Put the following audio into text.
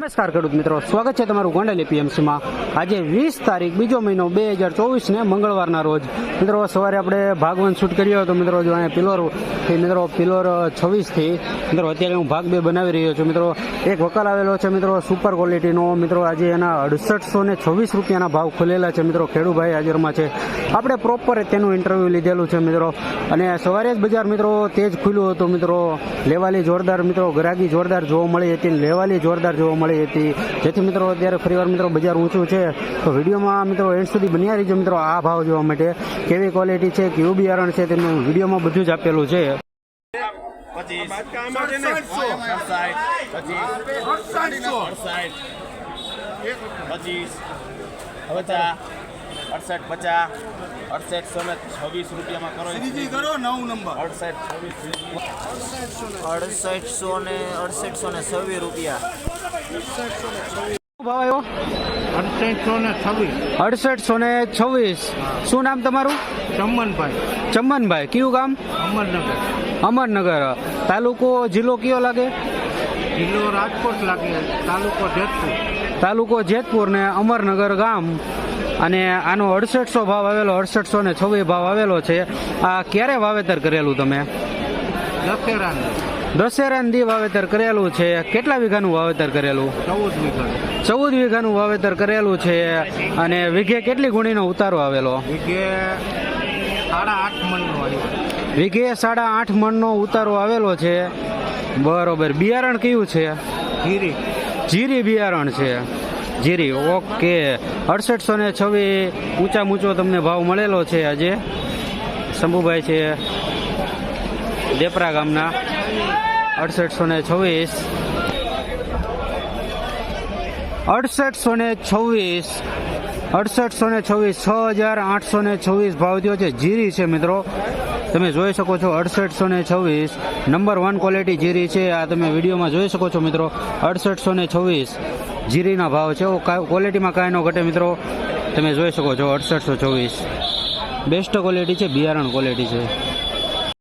નમસ્કાર ખેડૂત મિત્રો, સ્વાગત છે તમારું ગોંડલ એપીએમસીમાં. આજે વીસ તારીખ, બીજો મહિનો બે હજાર ચોવીસને મંગળવારના રોજ. મિત્રો, સવારે આપણે ભાગવન શૂટ કર્યો હતો. મિત્રો, જો અહીંયા પિલોર મિત્રો, પિલોર છવ્વીસથી મિત્રો, અત્યારે હું ભાગ બે બનાવી રહ્યો છું. મિત્રો, એક વકલ આવેલો છે, મિત્રો સુપર ક્વોલિટીનો મિત્રો, આજે એના અડસઠસો ને છવ્વીસ રૂપિયાના ભાવ ખુલેલા છે, મિત્રો, ખેડૂભાઈ હાજરમાં છે. આપણે પ્રોપર તેનું ઇન્ટરવ્યૂ લીધેલું છે, મિત્રો. અને સવારે જ બજાર, મિત્રો, તેજ ખુલ્યું હતું. મિત્રો, લેવાલી જોરદાર, મિત્રો, ગ્રાહકી જોરદાર જોવા મળી હતી. લેવાલી જોરદાર જોવા મળી હતી. જેથી મિત્રો અત્યારે ફરીવાર મિત્રો બજાર ઊંચું છે. તો વિડીયોમાં મિત્રો એન્ડ સુધી બન્યા રહીજો મિત્રો. આ ભાવ જોવા માટે કેવી ક્વોલિટી છે કેવું બિયારણ છે તેનું વિડીયોમાં બધું જ આપેલું છે. અડસાઠ પચીસ. પચાસ. અડસઠ પચાસ અડસઠ સો ને છવ્વીસ રૂપિયામાં કરો. બીજી કરો નવ નંબર. અડસઠ છવ્વીસ અડસઠસો ને અડસઠસો ને છવ્વીસ રૂપિયા. ભાવ આવ્યો અડસઠસો ને છવ્વીસ. અડસઠસો ને છવ્વીસ. શું નામ તમારું? ચમનભાઈ ચમનભાઈ કયું ગામ? અમરનગર. અમરનગર. તાલુકો જિલ્લો કયો લાગે? જિલ્લો રાજકોટ લાગે. તાલુકો જેતપુર. તાલુકો જેતપુર ને અમરનગર ગામ. અને આનો અડસઠસો ભાવ આવેલો અડસઠસો ને છવ્વીસ ભાવ આવેલો છે. આ ક્યારે વાવેતર કરેલું તમે? દશેરા દી વાવેતર કરેલું છે. કેટલા વીઘાનું વાવેતર કરેલું? ચૌદ વીઘા ચૌદ વીઘાનું વાવેતર કરેલું છે. અને વીઘે કેટલી ગુણીનો ઉતારો આવેલો? વીઘે સાડા આઠ મણનો ઉતારો આવેલો છે. બરોબર. બિયારણ કયું છે? જીરી. જીરી બિયારણ છે. જીરી, ઓકે. અડસઠસો ને છવ્વીસ ઊંચા ઊંચો તમને ભાવ મળેલો છે આજે. શંભુભાઈ છે દેપરા ગામના. અડસઠસો ને છવ્વીસ. અડસઠસો ને છવ્વીસ. અડસઠસો ને છવ્વીસ, છ હજાર આઠસો ને છવ્વીસ ભાવ થયો છે. જીરી છે મિત્રો. તમે જોઈ શકો છો અડસઠસો ને છવ્વીસ. નંબર વન ક્વોલિટી જીરી છે. આ તમે વિડીયોમાં જોઈ શકો છો મિત્રો. અડસઠસો ને છવ્વીસ. જીરીના ભાવ છે. ક્વોલિટીમાં કાંઈ ન ઘટે મિત્રો. તમે જોઈ શકો છો, અડસઠસો ચોવીસ. બેસ્ટ ક્વોલિટી છે, બિયારણ ક્વોલિટી છે.